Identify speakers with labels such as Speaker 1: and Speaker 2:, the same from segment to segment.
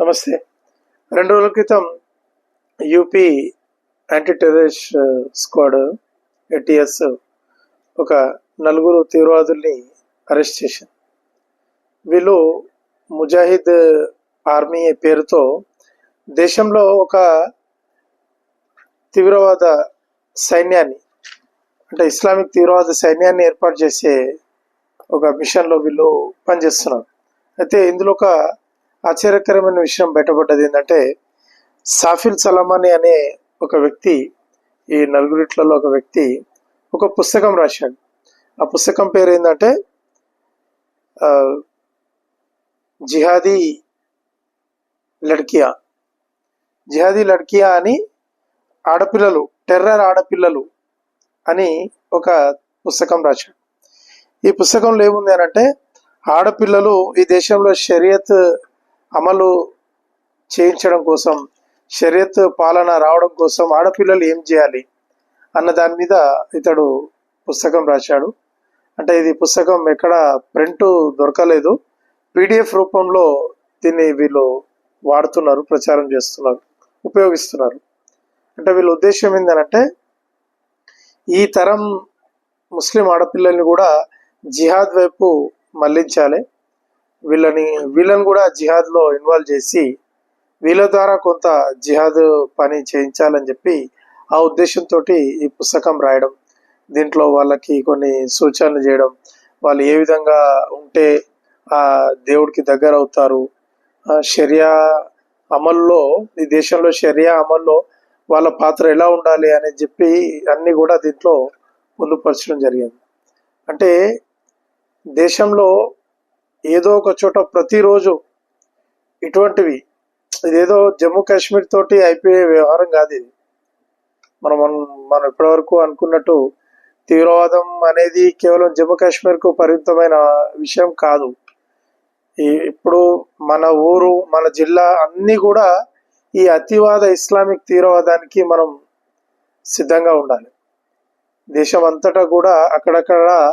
Speaker 1: నమస్తే. రెండు రోజుల క్రితం UP anti terrorist squad ATS ఒక నలుగురు తీవ్రవాదుల్ని అరెస్ట్ చేసింది వీళ్ళు ముజాహిద్ ఆర్మీ పేరుతో దేశంలో ఒక తీవ్రవాద సైన్యాన్ని అంటే ఇస్లామిక్ తీవ్రవాద సైన్యాన్ని ఏర్పాటు చేసే ఒక మిషన్లో వీళ్ళు పనిచేస్తున్నారు. అయితే ఇందులో ఒక ఆశ్చర్యకరమైన విషయం బయటపడ్డది ఏంటంటే సాఫిల్ సలమాని అనే ఒక వ్యక్తి ఈ నలుగురిట్లలో ఒక వ్యక్తి ఒక పుస్తకం రాశాడు. ఆ పుస్తకం పేరు ఏంటంటే జిహాదీ లడ్కియా. జిహాదీ లడ్కియా అని ఆడపిల్లలు టెర్రర్ ఆడపిల్లలు అని ఒక పుస్తకం రాశాడు. ఈ పుస్తకంలో ఏముంది అని అంటే ఆడపిల్లలు ఈ దేశంలో షరియత్ అమలు చేయించడం కోసం షరియత్ పాలన రావడం కోసం ఆడపిల్లలు ఏం చేయాలి అన్న దాని మీద ఇతడు పుస్తకం రాశాడు. అంటే ఇది పుస్తకం ఎక్కడ ప్రింట్ దొరకలేదు. పీడిఎఫ్ రూపంలో దీన్ని వీళ్ళు వాడుతున్నారు ప్రచారం చేస్తున్నారు ఉపయోగిస్తున్నారు. అంటే వీళ్ళ ఉద్దేశం ఏంటంటే ఈ తరం ముస్లిం ఆడపిల్లల్ని కూడా జిహాద్ వైపు మళ్ళించాలి. వీళ్ళని వీళ్ళని కూడా జిహాద్లో ఇన్వాల్వ్ చేసి వీళ్ళ ద్వారా కొంత జిహాద్ పని చేయించాలని చెప్పి ఆ ఉద్దేశంతో ఈ పుస్తకం రాయడం దీంట్లో వాళ్ళకి కొన్ని సూచనలు చేయడం వాళ్ళు ఏ విధంగా ఉంటే ఆ దేవుడికి దగ్గర అవుతారు. షర్యా షరియా అమల్లో ఈ దేశంలో షరియా అమల్లో వాళ్ళ పాత్ర ఎలా ఉండాలి అని చెప్పి అన్ని కూడా దీంట్లో పొందుపరచడం జరిగింది. అంటే దేశంలో ఏదో ఒక చోట ప్రతిరోజు ఇటువంటివి. ఇదేదో జమ్మూ కాశ్మీర్ తోటి అయిపోయే వ్యవహారం కాదు ఇది. మనం మనం ఇప్పటివరకు అనుకున్నట్టు తీవ్రవాదం అనేది కేవలం జమ్మూ కాశ్మీర్కు పరిమితమైన విషయం కాదు. ఈ- ఇప్పుడు మన ఊరు మన జిల్లా అన్నీ కూడా ఈ అతివాద ఇస్లామిక్ తీవ్రవాదానికి మనం సిద్ధంగా ఉండాలి. దేశం అంతటా కూడా అక్కడక్కడ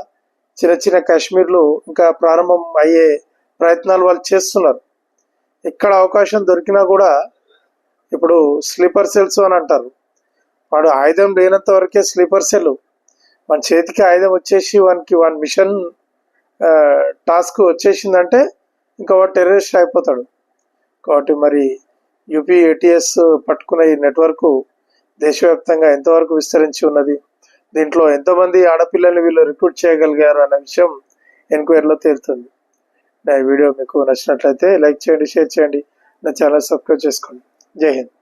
Speaker 1: చిన్న చిన్న కాశ్మీర్లు ఇంకా ప్రారంభం అయ్యే ప్రయత్నాలు వాళ్ళు చేస్తున్నారు. ఎక్కడ అవకాశం దొరికినా కూడా ఇప్పుడు స్లీపర్ సెల్స్ అని అంటారు. వాడు ఆయుధం లేనంత వరకే స్లీపర్ సెల్ మన చేతికి ఆయుధం వచ్చేసి వానికి వాని మిషన్ టాస్క్ వచ్చేసిందంటే ఇంకా వాడు టెర్రరిస్ట్ అయిపోతాడు. కాబట్టి మరి యూపీ ఏటీఎస్ పట్టుకున్న ఈ నెట్వర్క్ దేశవ్యాప్తంగా ఎంతవరకు విస్తరించి ఉన్నది? దీంట్లో ఎంతమంది ఆడపిల్లల్ని వీళ్ళు రిక్రూట్ చేయగలిగారు అనే విషయం ఎంక్వైరీలో తేలుతుంది. నా వీడియో మీకు నచ్చినట్లయితే లైక్ చేయండి షేర్ చేయండి నా ఛానల్ సబ్స్క్రైబ్ చేసుకోండి. జై హింద్.